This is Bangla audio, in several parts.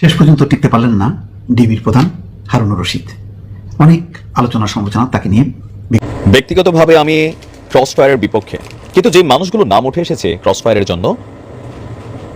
শেষ পর্যন্ত টিকতে পারলেন না ডিবির প্রধান হারুন রশিদ। অনেক আলোচনা সমালোচনা তাকে নিয়ে ব্যক্তিগতভাবে আমি ক্রস ফায়ারের বিপক্ষে। কিন্তু যে মানুষগুলো নাম উঠে এসেছে ক্রস ফায়ারের জন্য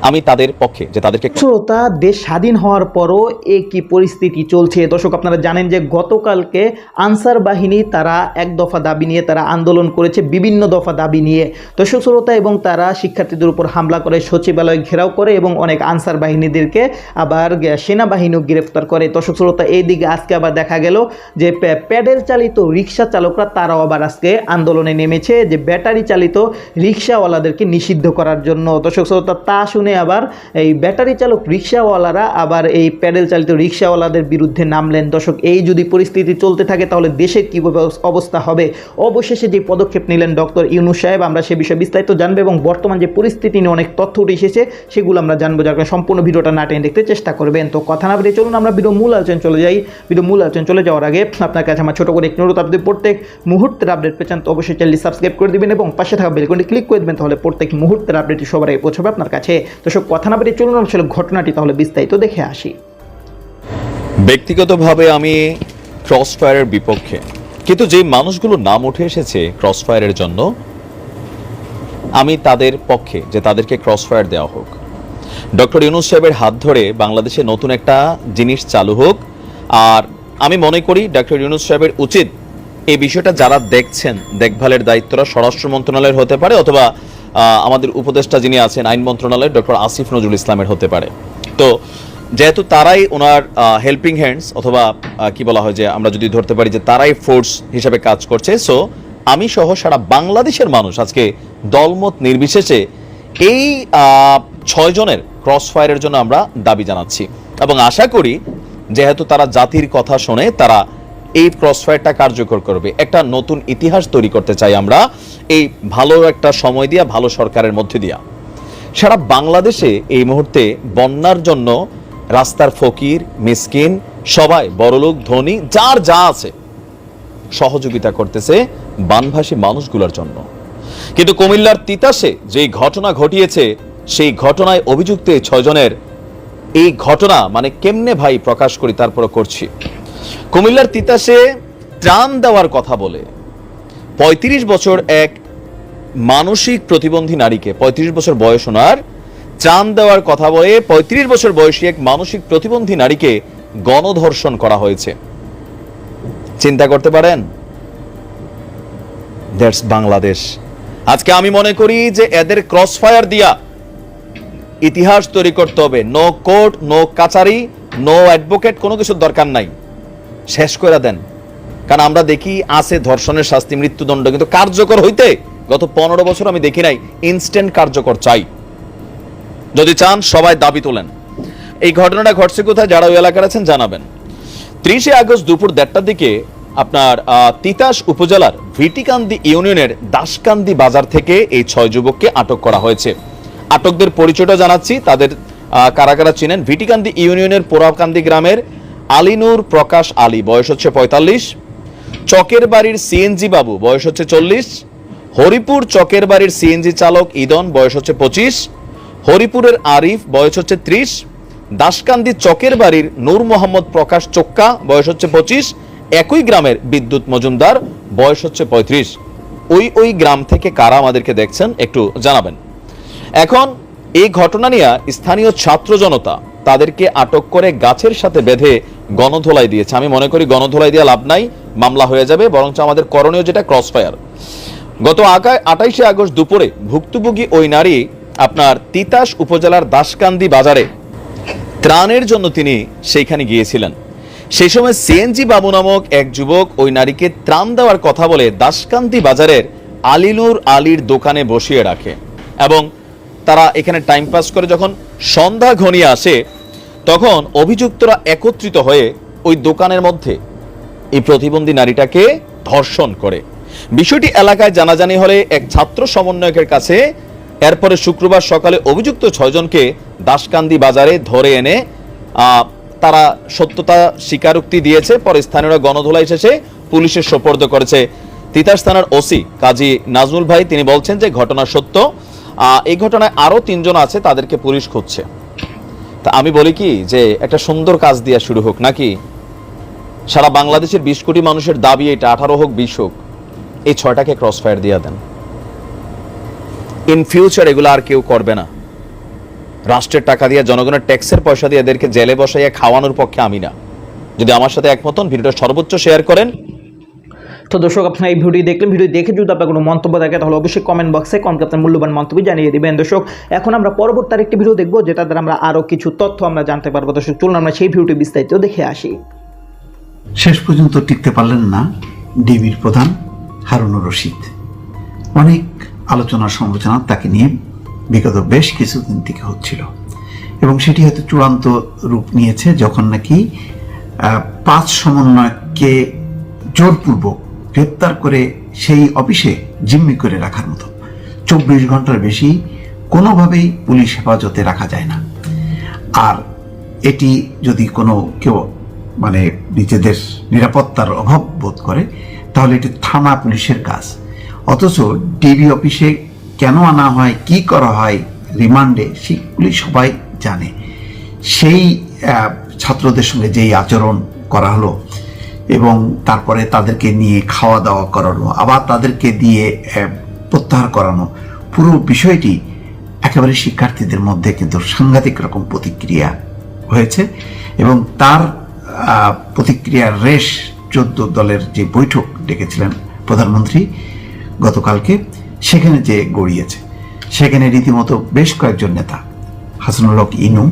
আমি তাদের পক্ষে, যে তাদেরকে শ্রোতা, দেশ স্বাধীন হওয়ার পরও এ কি পরিস্থিতি চলছে। দর্শক, আপনারা জানেন যে গতকালকে আনসার বাহিনী তারা এক দফা দাবি নিয়ে তারা আন্দোলন করেছে, বিভিন্ন দফা দাবি নিয়ে। দর্শক, শ্রোতা এবং তারা শিক্ষার্থীদের উপর হামলা করে, সচিবালয় ঘেরাও করে এবং অনেক আনসার বাহিনীদেরকে আবার সেনাবাহিনীও গ্রেফতার করে। দর্শক, শ্রোতা এই দিকে আজকে আবার দেখা গেল যে প্যা- প্যাডেল চালিত রিক্সা চালকরা তারাও আবার আজকে আন্দোলনে নেমেছে, যে ব্যাটারি চালিত রিক্সাওয়ালাদেরকে নিষিদ্ধ করার জন্য। দর্শক, শ্রোতা, তা শুনে আবার এই ব্যাটারি চালক রিক্সাওয়ালারা আবার এই প্যাডেল চালিত রিক্সাওয়ালাদের বিরুদ্ধে নামলেন। দর্শক, এই যদি পরিস্থিতি চলতে থাকে, তাহলে দেশের কীভাবে অবস্থা হবে? অবশেষে যে পদক্ষেপ নিলেন ডক্টর ইউনুস সাহেব, আমরা সে বিষয়ে বিস্তারিত জানব এবং বর্তমান যে পরিস্থিতি নিয়ে অনেক তথ্য উঠে এসেছে, সেগুলো আমরা জানব। যার সম্পূর্ণ ভিডিওটা না টেনে দেখতে চেষ্টা করবেন। তো কথা না বেরিয়ে চলুন, আমরা ভিডিও মূল আলোচনা চলে যাই। ভিডিও মূল আলোচনা চলে যাওয়ার আগে আপনার কাছে আমার ছোট করে একটি অনুরোধ। আপনি প্রত্যেক মুহূর্তের আপডেট পেয়েছেন তো অবশ্যই চ্যানেলটি সাবস্ক্রাইব করে দিবেন এবং পাশে থাকা বেলকনটি ক্লিক করে দেবেন, তাহলে প্রত্যেক মুহূর্তের আপডেটটি সবার আগে পৌঁছাবে আপনার কাছে। তো সব কথা না চলুন, আসলে ঘটনাটি তাহলে বিস্তারিত দেখে আসি। ব্যক্তিগতভাবে আমি ক্রস ফায়ারের বিপক্ষে। কিন্তু যে মানুষগুলো নাম উঠে এসেছে ক্রস ফায়ারের জন্য, আমি তাদের পক্ষে, যে তাদেরকে ক্রস ফায়ার দেওয়া হোক। ডক্টর ইউনুস সাহেবের হাত ধরে বাংলাদেশে নতুন একটা জিনিস চালু হোক। আর আমি মনে করি ডক্টর ইউনুস সাহেবের উচিত এই বিষয়টা যারা দেখছেন, দেখভালের দায়িত্বটা স্বরাষ্ট্র মন্ত্রণালয়ের হতে পারে অথবা আমাদের উপদেষ্টা যিনি আছেন, আইন মন্ত্রণালয়ের ডক্টর আসিফ নজরুল ইসলামের হতে পারে। তো যেহেতু তারাই ওনার হেল্পিং হ্যান্ডস অথবা কি বলা হয় যে আমরা যদি ধরতে পারি যে তারাই ফোর্স হিসাবে কাজ করছে সো আমি সহ সারা বাংলাদেশের মানুষ আজকে দলমত নির্বিশেষে এই ছয় জনের ক্রস ফায়ারের জন্য আমরা দাবি জানাচ্ছি। এবং আশা করি, যেহেতু তারা জাতির কথা শোনে, তারা এই ক্রস ফায়ারটা কার্যকর করবে। একটা নতুন ইতিহাস তৈরি করতে চাই আমরা, এই ভালো একটা সময় দিয়া, ভালো সরকারের মধ্যে দিয়া। সারা বাংলাদেশে এই মুহূর্তে বন্যার জন্য রাস্তার ফকির, মিসকিন, সবাই, বড়লোক, ধনী, যার যা আছে সহযোগিতা করতেছে বানভাসী মানুষগুলোর জন্য। কিন্তু কুমিল্লার তিতাসে যে ঘটনা ঘটিয়েছে, সেই ঘটনায় অভিযুক্ত ছয়জনের, এই ঘটনা মানে কেমনে ভাই প্রকাশ করি তারপর করছি। কুমিল্লার তিতাসে ত্রাণ দেওয়ার কথা বলে। ৩৫ বছর এক মানসিক প্রতিবন্ধী নারীকে ৩৫ বছর বয়স ওনার, ত্রাণ দেওয়ার কথা বলে ৩৫ বছর বয়সী এক মানসিক প্রতিবন্ধী নারীকে গণধর্ষণ করা হয়েছে। চিন্তা করতে পারেন? দ্যাটস বাংলাদেশ। আজকে আমি মনে করি যে এদের ক্রস ফায়ার দিয়া ইতিহাস তৈরি করতে হবে। নো কোর্ট, নো কাচারি, নো অ্যাডভোকেট কোনো কিছুর দরকার নাই। শেষ করে দেন। কারণ আমরা দেখি আছে ধর্ষণের শাস্তি, মৃত্যুদণ্ড, কিন্তু কার্যকর হইতে গত পনেরো বছর আমি দেখি নাই ইনস্ট্যান্ট কার্যকর চাই। যদি চান, সবাই দাবি তোলেন। এই ঘটনাটা ঘটছে কোথায়, যারা ওই এলাকার আছেন, জানাবেন। ত্রিশে আগস্ট দুপুর দেড়টার দিকে আপনার তিতাস উপজেলার ভিটিকান্দি ইউনিয়নের দাসকান্দি বাজার থেকে এই ছয় যুবককে আটক করা হয়েছে। আটকদের পরিচয়টা জানাচ্ছি, তাদের কারা কারা চিনেন? ভিটিকান্দি ইউনিয়নের পোড়াকান্দি গ্রামের আলিনুর, প্রকাশ আলী, বয়স হচ্ছে পঁয়তাল্লিশ। চকের বাড়ির সিএনজি বাবু, বয়স হচ্ছে চল্লিশ। হরিপুর চকের বাড়ির সিএনজি চালক ইদন, বয়স হচ্ছে পঁচিশ। হরিপুরের আরিফ, বয়স হচ্ছে ত্রিশ। দাসকান্দি চকের বাড়ির নূর মোহাম্মদ প্রকাশ চোক্কা, বয়স হচ্ছে পঁচিশ। একই গ্রামের বিদ্যুৎ মজুমদার, বয়স হচ্ছে পঁয়ত্রিশ। ওই ওই গ্রাম থেকে কারা আমাদেরকে দেখছেন একটু জানাবেন। এখন এই ঘটনা নিয়ে স্থানীয় ছাত্র জনতা তাদেরকে আটক করে গাছের সাথে বেঁধে গণধোলাই দিয়েছে। আমি মনে করি গণধোলাই দিয়ে লাভ নাই, মামলা হয়ে যাবে, বরঞ্চ আমাদের করণীয় যেটা ক্রস ফায়ার গত আগায় আঠাইশে আগস্ট দুপুরে ভুক্তভোগী ওই নারী আপনার তিতাস উপজেলার দাসকান্দি বাজারে ত্রাণের জন্য তিনি সেইখানে গিয়েছিলেন। সেই সময় সিএনজি বাবু নামক এক যুবক ওই নারীকে ত্রাণ দেওয়ার কথা বলে দাসকান্দি বাজারের আলিনুর আলীর দোকানে বসিয়ে রাখে এবং তারা এখানে টাইম পাস করে যখন সন্ধ্যা ঘনিয়ে আসে তখন অভিযুক্তরা একত্রিত হয়ে ওই দোকানের মধ্যে এই প্রতিবন্ধী নারীটাকে ধর্ষণ করে। বিষয়টি এলাকায় জানাজানি হলে এক ছাত্র সমন্বয়কের কাছে এরপরে শুক্রবার সকালে অভিযুক্ত ছয়জনকে দাসকান্দি বাজারে ধরে এনে তারা সত্যতা স্বীকারোক্তি দিয়েছে। পরে স্থানীয়রা গণধোলাই শেষে পুলিশের সোপর্দ করেছে। তিতাস থানার ওসি কাজী নাজমুল ভাই, তিনি বলছেন যে ঘটনা সত্য। এই ঘটনায় আরও তিনজন আছে, তাদেরকে পুলিশ খুঁজছে। তা আমি বলি কি যে একটা সুন্দর কাজ দিয়া শুরু হোক, নাকি? সারা বাংলাদেশের বিশ কোটি মানুষের দাবি এটা, আঠারো হোক, বিশ হোক, এই ছয়টাকে ক্রস ফায়ার দিয়া দেন। ইন ফিউচার এগুলো আর কেউ করবে না। রাষ্ট্রের টাকা দিয়ে, জনগণের ট্যাক্সের পয়সা দিয়ে এদেরকে জেলে বসাইয়া খাওয়ানোর পক্ষে আমি না। যদি আমার সাথে একমত হন, ভিডিওটা সর্বোচ্চ শেয়ার করেন। তো দর্শক, আপনারা এই ভিডিও দেখলেন। ভিডিও দেখে যদি আপনার কোনো মন্তব্য থাকে, তাহলে অবশ্যই কমেন্ট বক্সে কমেন্ট আপনার মূল্যবান মন্তব্য জানিয়ে দিবেন। দর্শক, এখন আমরা পরবর্তী আরেকটি ভিডিও দেখব যেটা দ্বারা আমরা আরও কিছু তথ্য আমরা জানতে পারব। দর্শক, চলুন আমরা সেই ভিডিওটি বিস্তারিত দেখে আসি। শেষ পর্যন্ত টিকতে পারলেন না ডিবির প্রধান হারুনুর রশিদ। অনেক আলোচনা সমালোচনা তাকে নিয়ে বিগত বেশ কিছুদিন থেকে হচ্ছিল। এবং সেটি হয়তো চূড়ান্ত রূপ নিয়েছে যখন নাকি পাঁচ সমন্বয়কে জোরপূর্বক গ্রেপ্তার করে সেই অফিসে জিম্মি করে রাখার মতো। চব্বিশ ঘণ্টার বেশি কোনোভাবেই পুলিশ হেফাজতে রাখা যায় না। আর এটি যদি কোনো কেউ মানে নিজেদের নিরাপত্তার অভাব বোধ করে, তাহলে এটি থানা পুলিশের কাজ। অথচ ডিবি অফিসে কেন আনা হয়, কি করা হয়, রিমান্ডে সেগুলি সবাই জানে। সেই ছাত্রদের সঙ্গে যেই আচরণ করা হলো এবং তারপরে তাদেরকে নিয়ে খাওয়া দাওয়া করানো, আবার তাদেরকে দিয়ে প্রত্যাহার করানো। পুরো বিষয়টি একেবারে শিক্ষার্থীদের মধ্যে কিন্তু সাংঘাতিক রকম প্রতিক্রিয়া হয়েছে এবং তার প্রতিক্রিয়ার রেশ চোদ্দ দলের যে বৈঠক ডেকেছিলেন প্রধানমন্ত্রী গতকালকে, সেখানে যে গড়িয়েছে। সেখানে রীতিমতো বেশ কয়েকজন নেতা, হাসানুল হক ইনু,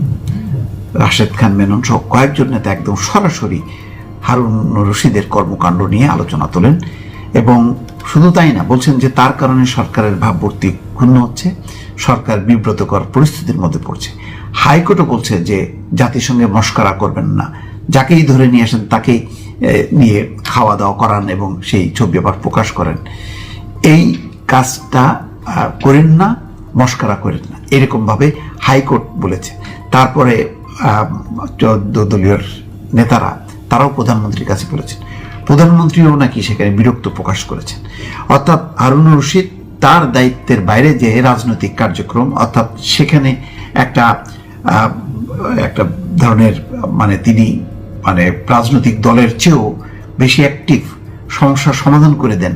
রাশেদ খান মেনন সহ কয়েকজন নেতা একদম সরাসরি হারুন রশিদের কর্মকাণ্ড নিয়ে আলোচনা তোলেন এবং শুধু তাই না, বলছেন যে তার কারণে সরকারের ভাবমূর্তি ক্ষুণ্ণ হচ্ছে, সরকার বিব্রতকর পরিস্থিতির মধ্যে পড়ছে। হাইকোর্টও বলছে যে জাতিসংঘে মস্করা করবেন না, যাকেই ধরে নিয়ে আসেন তাকেই নিয়ে খাওয়া দাওয়া করান এবং সেই ছবি আবার প্রকাশ করেন। এই কাজটা করেন না, মস্করা করেন না, এরকমভাবে হাইকোর্ট বলেছে। তারপরে দলীয় নেতারা তারাও প্রধানমন্ত্রীর কাছে বলেছেন। প্রধানমন্ত্রীও নাকি সেখানে বিরক্ত প্রকাশ করেছেন। অর্থাৎ হারুনুর রশিদ তার দায়িত্বের বাইরে যে রাজনৈতিক কার্যক্রম, অর্থাৎ সেখানে একটা একটা ধরনের মানে তিনি মানে রাজনৈতিক দলের চেয়েও বেশি অ্যাক্টিভ সমস্যার সমাধান করে দেন,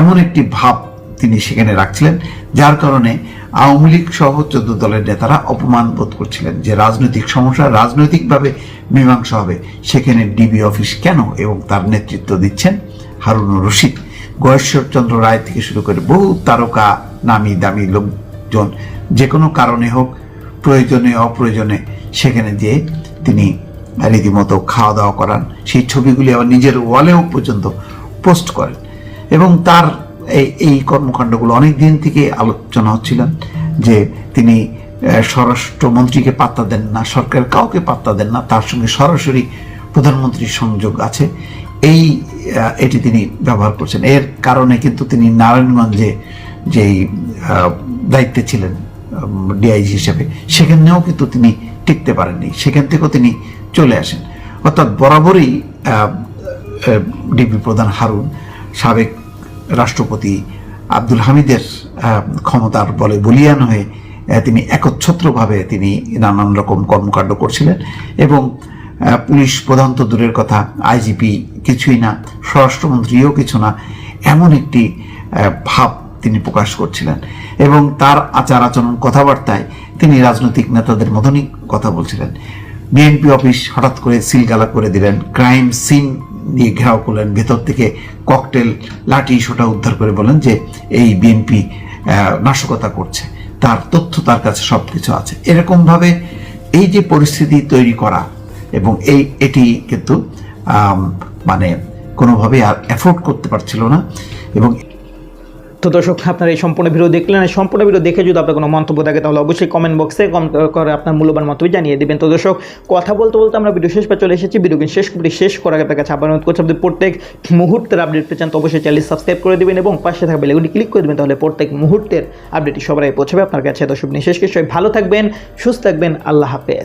এমন একটি ভাব তিনি সেখানে রাখছিলেন, যার কারণে আওয়ামী লীগ সহ চোদ্দ দলের নেতারা অপমান বোধ করছিলেন যে রাজনৈতিক সমস্যা রাজনৈতিকভাবে মীমাংসা হবে। সেখানে ডিবি অফিস কেন এবং তার নেতৃত্ব দিচ্ছেন হারুনুর রশিদ। গয়েশ্বরচন্দ্র রায় থেকে শুরু করে বহু তারকা, নামি দামি লোকজন, যে কোনো কারণে হোক, প্রয়োজনে অপ্রয়োজনে, সেখানে যে তিনি রীতিমতো খাওয়া দাওয়া করান, সেই ছবিগুলি আবার নিজের ওয়ালেও পর্যন্ত পোস্ট করেন। এবং তার এই এই কর্মকাণ্ডগুলো অনেক দিন থেকে আলোচনা হচ্ছিলেন যে তিনি স্বরাষ্ট্রমন্ত্রীকে পাত্তা দেন না, সরকার কাউকে পাত্তা দেন না, তার সঙ্গে সরাসরি প্রধানমন্ত্রীর সংযোগ আছে। এই এটি তিনি ব্যবহার করছেন। এর কারণে কিন্তু তিনি নারায়ণগঞ্জে যেই দায়িত্বে ছিলেন ডিআইজি হিসেবে, সেখানেও কিন্তু তিনি টিকতে পারেননি। সেখান থেকেও তিনি চলে আসেন। অর্থাৎ বরাবরই ডিবি প্রধান হারুন সাবেক রাষ্ট্রপতি আব্দুল হামিদের ক্ষমতার বলে বলিয়ান হয়ে তিনি একচ্ছত্রভাবে তিনি নানান রকম কর্মকাণ্ড করছিলেন এবং পুলিশ প্রধান তো দূরের কথা, আইজিপি কিছুই না, স্বরাষ্ট্রমন্ত্রীও কিছু না, এমন একটি ভাব তিনি প্রকাশ করছিলেন। এবং তার আচার আচরণ কথাবার্তায় তিনি রাজনৈতিক নেতাদের মতনই কথা বলছিলেন। বিএনপি অফিস হঠাৎ করে সিলগালা করে দিলেন, ক্রাইম সিন নিয়ে ঘেরাও করলেন। ভেতর থেকে ককটেল, লাঠি, সোটা উদ্ধার করে বলেন যে, এই বিএনপি নাশকতা করছে। তার তথ্য, তার কাছে সব কিছু আছে। এরকমভাবে এই যে পরিস্থিতি তৈরি করা এবং এই, এটি কিন্তু মানে কোনোভাবে আর অ্যাফোর্ড করতে পারছিল না এবং তো দর্শক, আপনারা এই সম্পূর্ণ ভিডিও দেখলেন। এই সম্পূর্ণ ভিডিও দেখে যদি আপনার কোনো মন্তব্য থাকে, তাহলে অবশ্যই কমেন্ট বক্সে কমেন্ট করে আপনার মূল্যবান মন্তব্য জানিয়ে দেবেন। তো দর্শক, কথা বলতে বলতে আমরা ভিডিও শেষ পে চলে এসেছি। ভিডিও শেষ করে, শেষ করার আপনার কাছে আবার অনুরোধ করছি, আপনি প্রত্যেক মুহূর্তের আপডেট পেয়ে চান, তো অবশ্যই চ্যানেল সাবস্ক্রাইব করে দেবেন এবং পাশে থাকা বেলেগুলি ক্লিক করে দেবেন, তাহলে প্রত্যেক মুহূর্তের আপডেটটি সবাই পৌঁছাবে। আপনার কাছে দর্শক নিয়ে শেষ ভালো থাকবেন, সুস্থ থাকবেন। আল্লাহ হাফেজ।